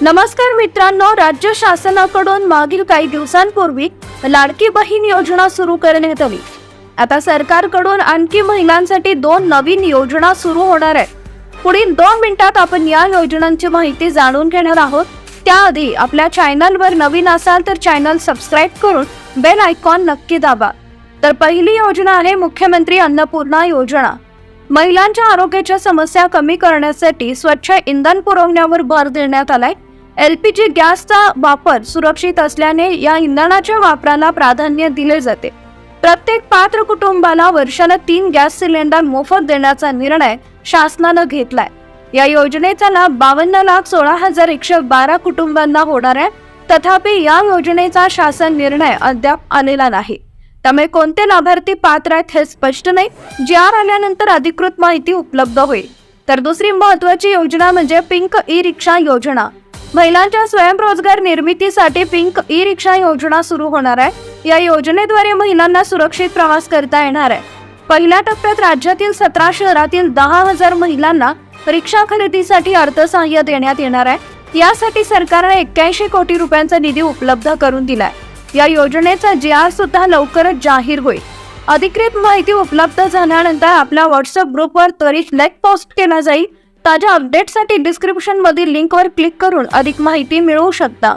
नमस्कार मित्रांनो राज्य शासनाकडून मागील काही दिवसांपूर्वी लाडकी बहीण योजना सुरू करण्यात आली. आता सरकारकडून आणखी महिलांसाठी दोन नवीन योजना सुरू होणार आहेत. पुढील दोन मिनिटात आपण या योजनांची माहिती जाणून घेणार आहोत. त्याआधी आपल्या चॅनलवर नवीन असाल तर चॅनल सबस्क्राईब करून बेल आयकॉन नक्की दाबा. तर पहिली योजना आहे मुख्यमंत्री अन्नपूर्णा योजना. महिलांच्या आरोग्याच्या समस्या कमी करण्यासाठी स्वच्छ इंधन पुरवण्यावर भर देण्यात आलाय. जी गॅसचा वापर सुरक्षित असल्याने या इंधनाच्या वापराला प्राधान्य दिले जाते. प्रत्येक पात्र कुटुंबाला वर्षाला तीन गॅस सिलेंडर मोफत देण्याचा निर्णय शासनानं घेतलाय. या योजनेचा लाभ बावन्न लाख सोळा हजार एकशे बारा कुटुंबांना होणार आहे. तथापि या योजनेचा शासन निर्णय अद्याप आलेला नाही. त्यामुळे कोणते लाभार्थी पात्र आहेत हे स्पष्ट नाही. जी आर आल्यानंतर अधिकृत माहिती उपलब्ध होईल. तर दुसरी महत्वाची योजना म्हणजे पिंक ई रिक्षा योजना. महिलांच्या स्वयंरोजगार निर्मितीसाठी पिंक ई रिक्षा योजना सुरू होणार आहे. या योजनेद्वारे महिलांना सुरक्षित प्रवास करता येणार आहे. पहिल्या टप्प्यात राज्यातील सतरा शहरातील दहा हजार महिलांना रिक्षा खरेदीसाठी अर्थसहाय्य देण्यात येणार आहे. यासाठी सरकारने एक्क्याऐंशी कोटी रुपयांचा निधी उपलब्ध करून दिलाय. या योजनेचा जी आर सुद्धा लवकरच जाहीर होईल. अधिकृत माहिती उपलब्ध झाल्यानंतर आपल्या व्हॉट्सअप ग्रुपवर त्वरित लाईक पोस्ट केला जाईल. ताज्या अपडेटसाठी डिस्क्रिप्शनमधील लिंकवर क्लिक करून अधिक माहिती मिळवू शकता.